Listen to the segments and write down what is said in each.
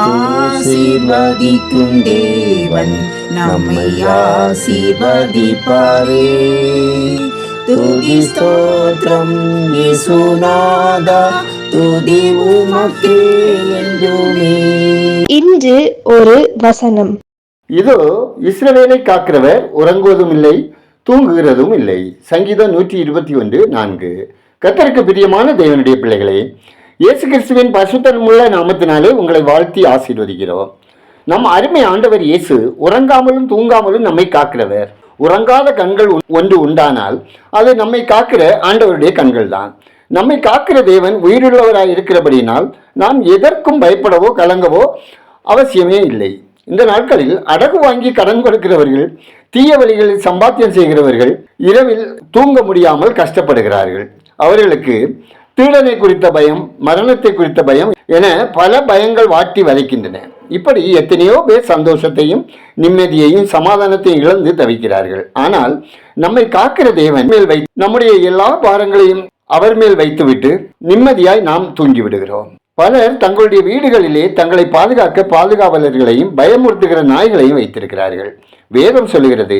ஆசீர்வதிக்கும் தேவன் நம்மை ஆசீர்வதிப்பாரே. துதி ஸ்தோத்திரம் இயேசுநாதா துதி உமக்கே என்றுமே. இன்று ஒரு வசனம். இதோ இஸ்ரவேலை காக்கிறவர் உறங்குவதும் இல்லை தூங்குகிறதும் இல்லை. சங்கீதம் நூற்றி இருபத்தி ஒன்று நான்கு. கத்தருக்கு பிரியமான தேவனுடைய பிள்ளைகளே இயேசு கிறிஸ்துவின் பசுத்தன்முள்ள நாமத்தினாலே உங்களை வாழ்த்தி ஆசீர்வதிக்கிறோம். நம் அருமை ஆண்டவர் இயேசு உறங்காமலும் தூங்காமலும் நம்மை காக்கிறவர். உறங்காத கண்கள் ஒன்று உண்டானால் அது நம்மை காக்கிற ஆண்டவருடைய கண்கள் தான் நம்மை காக்கிற தேவன் உயிருள்ளவராக இருக்கிறபடினால் நாம் எதற்கும் பயப்படவோ கலங்கவோ அவசியமே இல்லை. இந்த நாட்களில் அடகு வாங்கி கடன் கொடுக்கிறவர்கள் தீய வழிகளில் சம்பாத்தியம் செய்கிறவர்கள் இரவில் தூங்க முடியாமல் கஷ்டப்படுகிறார்கள். அவர்களுக்கு திருடனை குறித்த பயம் மரணத்தை குறித்த பயம் என பல பயங்கள் வாட்டி வதைக்கின்றன. இப்படி எத்தனையோ பேர் சந்தோஷத்தையும் நிம்மதியையும் சமாதானத்தையும் இழந்து தவிக்கிறார்கள். ஆனால் நம்மை காக்கிற தேவன் மேல் வை நம்முடைய எல்லா பாரங்களையும் அவர் மேல் வைத்துவிட்டு நிம்மதியாய் நாம் தூங்கி விடுகிறோம் பலர் தங்களுடைய வீடுகளிலே தங்களை பாதுகாக்க பாதுகாவலர்களையும் பயமுறுத்துகிற நாய்களையும் வைத்திருக்கிறார்கள். வேதம் சொல்லுகிறது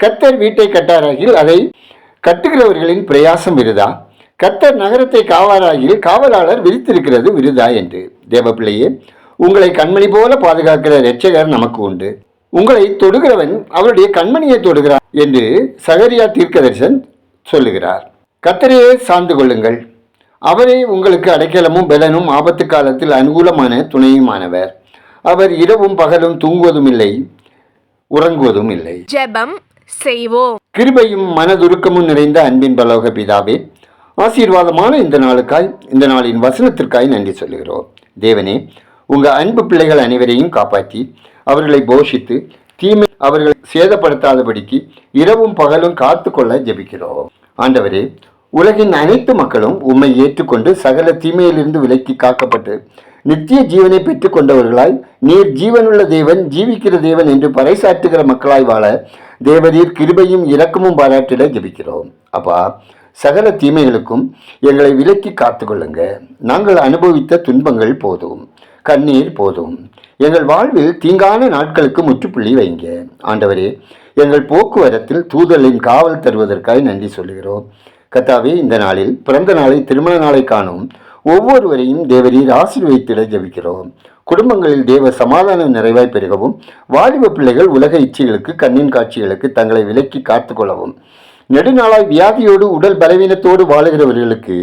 கத்தர் வீட்டை கட்டாராகில் அதை கட்டுகிறவர்களின் பிரயாசம் விருதா கத்தர் நகரத்தை காவாராகில் காவலாளர் விரித்திருக்கிறது விருதா என்று. தேவப்பிள்ளையே உங்களை கண்மணி போல பாதுகாக்கிற இரட்சகர் நமக்கு உண்டு. உங்களை தொடுகிறவன் அவருடைய கண்மணியை தொடுகிறார் என்று சகரியா தீர்க்கதரிசன் சொல்லுகிறார். கத்தரையே சார்ந்து கொள்ளுங்கள். அவரே உங்களுக்கு அடைக்கலமும் பலனும் ஆபத்து காலத்தில் அனுகூலமான துணையுமானவர். அவர் இரவும் பகலும் தூங்குவதும் இல்லை உறங்குவதும் இல்லை. ஜெபம் செய்வோம். கிருபையும் மனதுருக்கமும் நிறைந்த அன்பின் பலோக பிதாவே ஆசீர்வாதமான இந்த நாளுக்காய் இந்த நாளின் வசனத்திற்காய் நன்றி சொல்லுகிறோம். தேவனே உங்க அன்பு பிள்ளைகள் அனைவரையும் காப்பாற்றி அவர்களை போஷித்து தீமை அவர்களை சேதப்படுத்தாதபடிக்கு இரவும் பகலும் காத்து கொள்ள ஜெபிக்கிறோம். ஆண்டவரே உலகின் அனைத்து மக்களும் உம்மை ஏற்றுக்கொண்டு சகல தீமையிலிருந்து விலக்கி காக்கப்பட்டு நித்திய ஜீவனை பெற்றுக் கொண்டவர்களாய் நீர் ஜீவனுள்ள தேவன் ஜீவிக்கிற தேவன் என்று பறைசாற்றுகிற மக்களாய் வாழ தேவரீர் கிருபையும் இரக்கமும் பாராட்டிட ஜெபிக்கிறோம். அப்பா சகல தீமைகளுக்கும் எங்களை விலக்கி காத்துக்கொள்ளுங்க. நாங்கள் அனுபவித்த துன்பங்கள் போதும். கண்ணீர் போதும். எங்கள் வாழ்வில் தீங்கான நாட்களுக்கு முற்றுப்புள்ளி வைங்க. ஆண்டவரே எங்கள் போக்குவரத்தில் தூதலின் காவல் தருவதற்காக நன்றி சொல்லுகிறோம். கத்தாவே இந்த நாளில் பிறந்த நாளை திருமண நாளை காணும் ஒவ்வொருவரையும் தேவரீர் ஆசீர்வதித்திட ஜபிக்கிறோம். குடும்பங்களில் தேவ சமாதானம் நிறைவாய் பெருகவும் வாலிப பிள்ளைகள் உலக இச்சைகளுக்கு கண்ணின் காட்சிகளுக்கு தங்களை விலக்கி காத்துக்கொள்ளவும். நெடுநாளாய் வியாதியோடு உடல் பலவீனத்தோடு வாழுகிறவர்களுக்கு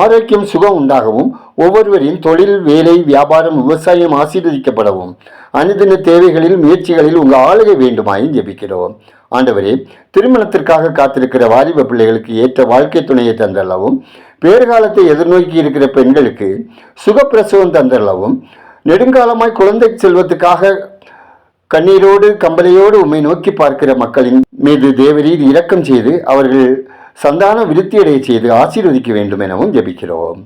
ஆரோக்கியம் சுகம் உண்டாகவும் ஒவ்வொருவரின் தொழில் வேலை வியாபாரம் விவசாயம் ஆசீர்வதிக்கப்படவும். அனுதின தேவைகளில் முயற்சிகளில் உங்கள் ஆளுகை வேண்டுமாய் ஜெபிக்கிறோம். ஆண்டவரே திருமணத்திற்காக காத்திருக்கிற வாலிப பிள்ளைகளுக்கு ஏற்ற வாழ்க்கை துணையை தந்தள்ளவும் பேறுகாலத்தை எதிர்நோக்கி இருக்கிற பெண்களுக்கு சுகப்பிரசவம் தந்தள்ளவும் நெடுங்காலமாய் குழந்தை செல்வத்துக்காக கண்ணீரோடு கம்பலையோடு உம்மை நோக்கி பார்க்கிற மக்களின் மீது தேவரீர் இரக்கம் செய்து அவர்கள் சந்தான விருத்தியடைய செய்து ஆசீர்வதிக்க வேண்டும் எனவும் ஜெபிக்கிறோம்.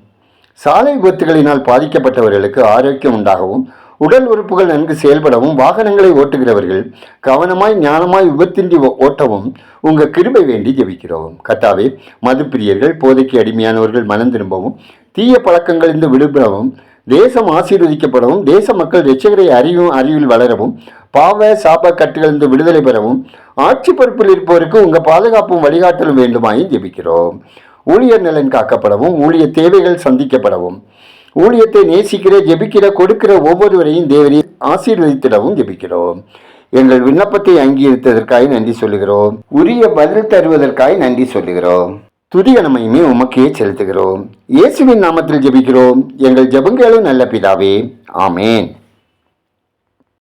சாலை விபத்துகளினால் பாதிக்கப்பட்டவர்களுக்கு ஆரோக்கியம் உண்டாகவும் உடல் உறுப்புகள் நன்கு செயல்படவும் வாகனங்களை ஓட்டுகிறவர்கள் கவனமாய் ஞானமாய் விபத்தின்றி ஓ- ஓட்டவும் உங்கள் கிருபை வேண்டி ஜெபிக்கிறோம். கத்தாவே மதுப்பிரியர்கள் போதைக்கு அடிமையானவர்கள் மனம் திரும்பவும் தீய பழக்கங்களிலிருந்து விடுபடவும் தேசம் ஆசீர்வதிக்கப்படவும் தேச மக்கள் ரட்சகரை அறிவும் அறிவில் வளரவும் பாவ சாப கட்டுகளிலிருந்து விடுதலை பெறவும் ஆட்சி பொறுப்பில் இருப்பவருக்கு உங்கள் பாதுகாப்பும் வழிகாட்டலும் வேண்டுமாயும் ஜெபிக்கிறோம். ஊழியர் நலன் காக்கப்படவும் ஊழிய தேவைகள் சந்திக்கப்படவும் ஊழியத்தை நேசிக்கிற ஜெபிக்கிற கொடுக்கிற ஒவ்வொருவரையும் தேவரீர் ஆசீர்வதித்திடவும் ஜெபிக்கிறோம். எங்கள் விண்ணப்பத்தை அங்கீகரித்ததற்காக நன்றி சொல்லுகிறோம். உரிய பதில் தருவதற்காக நன்றி சொல்லுகிறோம். துதிகனமையுமே உமக்கே செலுத்துகிறோம். இயேசுவின் நாமத்தில் ஜெபிக்கிறோம். எங்கள் ஜெபங்களும் நல்ல பிதாவே. ஆமேன்.